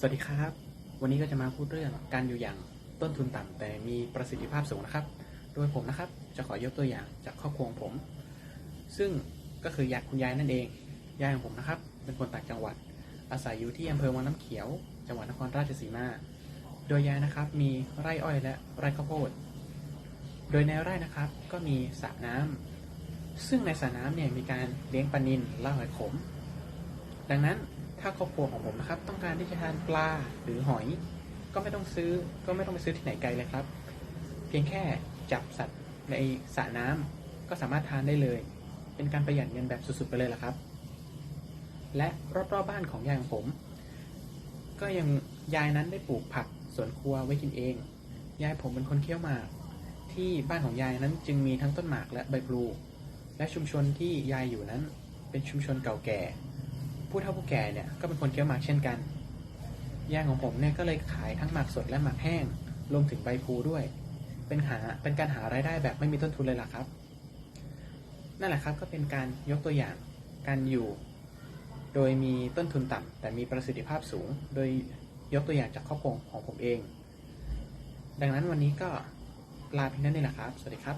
สวัสดีครับ วันนี้ก็จะมาพูดเรื่องการอยู่อย่างต้นทุนต่ำแต่มีประสิทธิภาพสูงนะครับ โดยผมนะครับจะขอยกตัวอย่างจากครอบครัวผม ซึ่งก็คือยายคุณยายนั่นเองยายของผมนะครับ เป็นคนต่างจังหวัด อาศัยอยู่ที่อำเภอวังน้ำเขียว จังหวัดนครราชสีมา โดยยายนะครับมีไร่อ้อยและไร่ข้าวโพด โดยในไร่นะครับก็มีสระน้ำซึ่งในสระน้ำเนี่ยมีการเลี้ยงปลานิลและหอยขม ดังนั้น ถ้าครอบครัวของผมนะครับ ต้องการที่จะทานปลาหรือหอย ก็ไม่ต้องซื้อก็ไม่ต้องไปซื้อที่ไหนไกลเลยครับ เพียงแค่จับสัตว์ในสระน้ำก็สามารถทานได้เลย เป็นการประหยัดเงินแบบสุดๆไปเลยล่ะครับ และรอบๆบ้านของยายของผม ก็ยังยายนั้นได้ปลูกผักสวนครัวไว้กินเอง ยายผมเป็นคนเคี้ยวหมาก ที่บ้านของยายนั้นจึงมีทั้งต้นหมากและใบพลูและชุมชนที่ยายอยู่นั้น เป็นชุมชนเก่าแก่ ผู้เฒ่าผู้แก่เนี่ยก็เป็นคนเคี้ยวหมากเช่นกันยายของผมเนี่ยก็เลยขายทั้งหมากสดและหมากแห้ง รวมถึงใบพลูด้วย เป็นหาเป็นการหารายได้แบบไม่มีต้นทุนเลยล่ะครับ นั่นแหละครับก็เป็นการยกตัวอย่างการอยู่ โดยมีต้นทุนต่ำแต่มีประสิทธิภาพสูง โดยยกตัวอย่างจากครอบครัวของผมเอง ดังนั้นวันนี้ก็ลาเพียงเท่านี้แหละครับ สวัสดีครับ